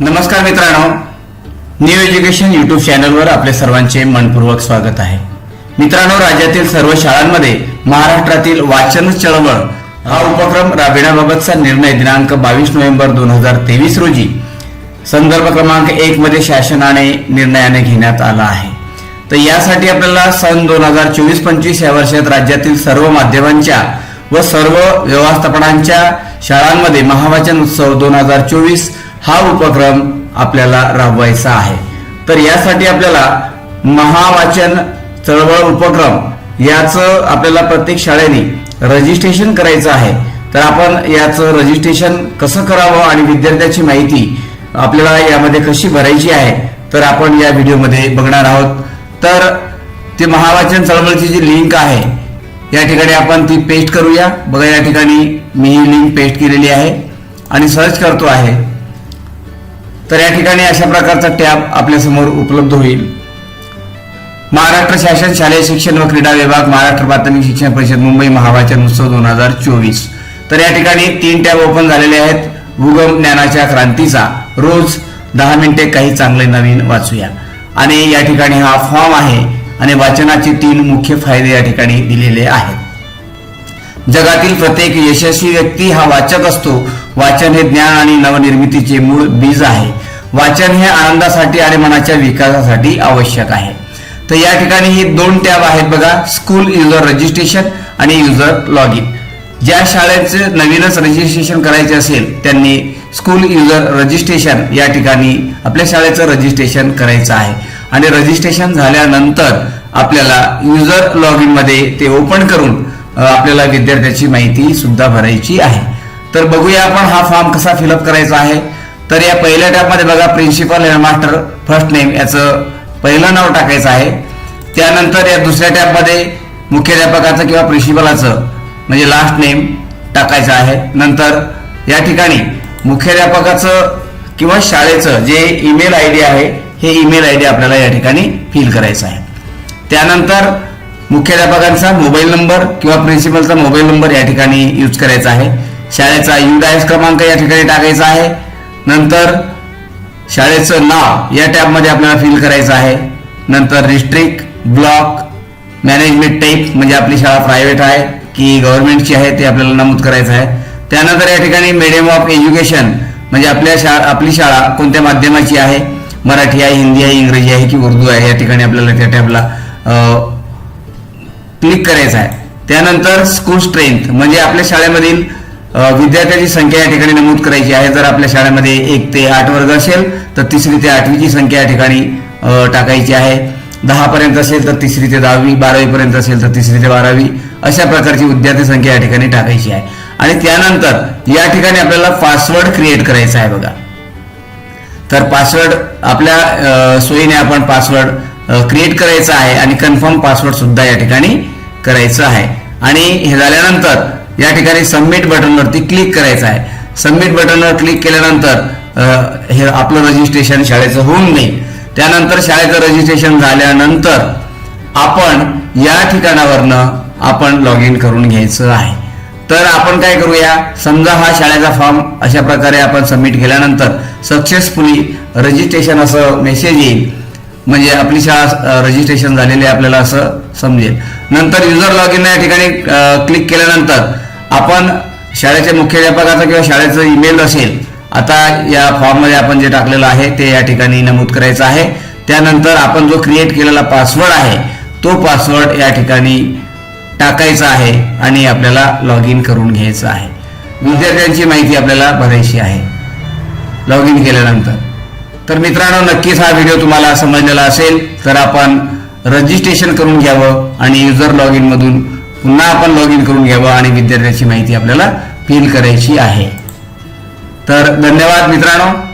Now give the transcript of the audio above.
नमस्कार मित्रांनो. New education YouTube चॅनलवर आपले सर्वांचे मनपूर्वक स्वागत आहे. मित्रांनो राज्यातील सर्व शाळांमध्ये महाराष्ट्रातील वाचन चळवळ हा उपक्रम राबविण्याबाबतचा निर्णय दिनांक बावीस नोव्हेंबर दोन हजार तेवीस रोजी संदर्भ क्रमांक एक मध्ये शासनाने निर्णयाने घेण्यात आला आहे. तर यासाठी आपल्याला सन दोन हजार चोवीस पंचवीस या वर्षात राज्यातील सर्व माध्यमांच्या व सर्व व्यवस्थापनांच्या शाळांमध्ये महावाचन उत्सव दोन हजार चोवीस हा उपक्रम आपल्याला राबवायचा आहे. तर यासाठी आपल्याला महावाचन चळवळ उपक्रम याचं आपल्याला प्रत्येक शाळेने रजिस्ट्रेशन करायचं आहे. तर आपण याचं रजिस्ट्रेशन कसं करावं आणि विद्यार्थ्याची माहिती आपल्याला यामध्ये कशी भरायची आहे तर आपण या व्हिडिओमध्ये बघणार आहोत. तर ती महावाचन चळवळची जी लिंक आहे या ठिकाणी आपण ती पेस्ट करूया. बघा या ठिकाणी मी ही लिंक पेस्ट केलेली आहे आणि सर्च करतो आहे. तर या ठिकाणी अशा प्रकारचा टॅब आपल्यासमोर उपलब्ध होईल. महाराष्ट्र शासन शालेय शिक्षण व क्रीडा विभाग महाराष्ट्र प्राथमिक शिक्षण परिषद मुंबई महावाचन उत्सव दोन हजार चोवीस. तर या ठिकाणी तीन टॅब ओपन झालेले आहेत. उगम ज्ञानाच्या क्रांतीचा रोज दहा मिनिटे काही चांगले नवीन वाचूया. आणि या ठिकाणी हा फॉर्म आहे आणि वाचनाचे तीन मुख्य फायदे या ठिकाणी दिलेले आहेत. जगातील प्रत्येक यशस्वी व्यक्ती हा वाचक असतो. वाचन हे ज्ञान आणि नवनिर्मितीचे मूळ बीज आहे. वाचन हे आनंदासाठी आणि मनाच्या विकासासाठी आवश्यक आहे. तर या ठिकाणी ही दोन टॅब आहेत बघा स्कूल युजर रजिस्ट्रेशन आणि युजर लॉग इन ज्या शाळेचं नवीनच रजिस्ट्रेशन करायचे असेल त्यांनी स्कूल युजर रजिस्ट्रेशन या ठिकाणी आपल्या शाळेचं रजिस्ट्रेशन करायचं आहे. आणि रजिस्ट्रेशन झाल्यानंतर आपल्याला युजर लॉग इनमध्ये ते ओपन करून आपल्याला विद्यार्थ्याची माहिती सुद्धा भरायची आहे. तर बघूया आपण हा फॉर्म कसा फिलअप करायचा आहे. तर या पहिल्या टॅपमध्ये बघा प्रिन्सिपल हेडमास्टर फर्स्ट नेम याचं पहिलं नाव टाकायचं आहे. त्यानंतर या दुसऱ्या टॅबमध्ये मुख्याध्यापकाचं किंवा प्रिन्सिपलाचं म्हणजे लास्ट नेम टाकायचं आहे. नंतर या ठिकाणी मुख्याध्यापकाचं किंवा शाळेचं जे ईमेल आय डी आहे हे ईमेल आय डी आपल्याला या ठिकाणी फिल करायचं आहे. त्यानंतर मुख्याध्यापकांचा मोबाईल नंबर किंवा प्रिन्सिपलचा मोबाईल नंबर या ठिकाणी यूज करायचा आहे. शाळेचा यू क्रमांक या ठिकाणी टाकायचा आहे. नंतर शाळेचं नाव या टॅबमध्ये आपल्याला फिल करायचं आहे. नंतर डिस्ट्रिक्ट ब्लॉक मॅनेजमेंट टाईप म्हणजे आपली शाळा प्रायव्हेट आहे की गव्हर्नमेंटची आहे ते आपल्याला नमूद करायचं आहे. त्यानंतर या ठिकाणी मिडियम ऑफ एज्युकेशन म्हणजे आपल्या शाळा आपली शाळा कोणत्या माध्यमाची आहे? मराठी आहे हिंदी आहे इंग्रजी आहे की उर्दू आहे या ठिकाणी आपल्याला त्या टॅबला क्लिक करायचं आहे. त्यानंतर स्कूल स्ट्रेंथ म्हणजे आपल्या शाळेमधील विद्यार्थ्याची संख्या या ठिकाणी नमूद करायची आहे. जर आपल्या शाळेमध्ये एक ते आठ वर्ग असेल तर तिसरी ते आठवीची संख्या या ठिकाणी टाकायची आहे. दहा पर्यंत असेल तर तिसरी ते दहावी. बारावी पर्यंत असेल तर तिसरी ते बारावी. अशा प्रकारची विद्यार्थी संख्या या ठिकाणी टाकायची आहे. आणि त्यानंतर या ठिकाणी आपल्याला पासवर्ड क्रिएट करायचा आहे बघा. तर पासवर्ड आपल्या सोयीने आपण पासवर्ड क्रिएट करायचा आहे आणि कन्फर्म पासवर्ड सुद्धा या ठिकाणी करायचं आहे. आणि हे झाल्यानंतर या ठिकाणी सबमिट बटनवरती क्लिक करायचं आहे. सबमिट बटनवर क्लिक केल्यानंतर हे आपलं रजिस्ट्रेशन शाळेचं होऊन जाईल. त्यानंतर शाळेचं रजिस्ट्रेशन झाल्यानंतर आपण या ठिकाणावरनं आपण लॉग इन करून घ्यायचं आहे. तर आपण काय करूया? समजा हा शाळेचा फॉर्म अशा प्रकारे आपण सबमिट केल्यानंतर सक्सेसफुली रजिस्ट्रेशन असं मेसेज येईल. म्हणजे आपली शाळा रजिस्ट्रेशन झालेली आपल्याला असं समजेल. नंतर युजर लॉग इन या ठिकाणी क्लिक केल्यानंतर आपण शाळेच्या मुख्याध्यापकाचा किंवा शाळेचं ईमेल असेल आता या फॉर्ममध्ये आपण जे टाकलेलं आहे ते या ठिकाणी नमूद करायचं आहे. त्यानंतर आपण जो क्रिएट केलेला पासवर्ड आहे तो पासवर्ड या ठिकाणी टाकायचा आहे आणि आपल्याला लॉग इन करून घ्यायचं आहे. विद्यार्थ्यांची माहिती आपल्याला भरायची आहे. लॉग इन केल्यानंतर. तर मित्रांनो नक्कीच हा व्हिडिओ तुम्हाला समजलेला असेल तर आपण रजिस्ट्रेशन करून घ्यावं आणि युजर लॉग इनमधून पुन्हा आपण लॉग इन करून घ्यावं आणि विद्यार्थ्याची माहिती आपल्याला फिल करायची आहे. तर धन्यवाद मित्रांनो.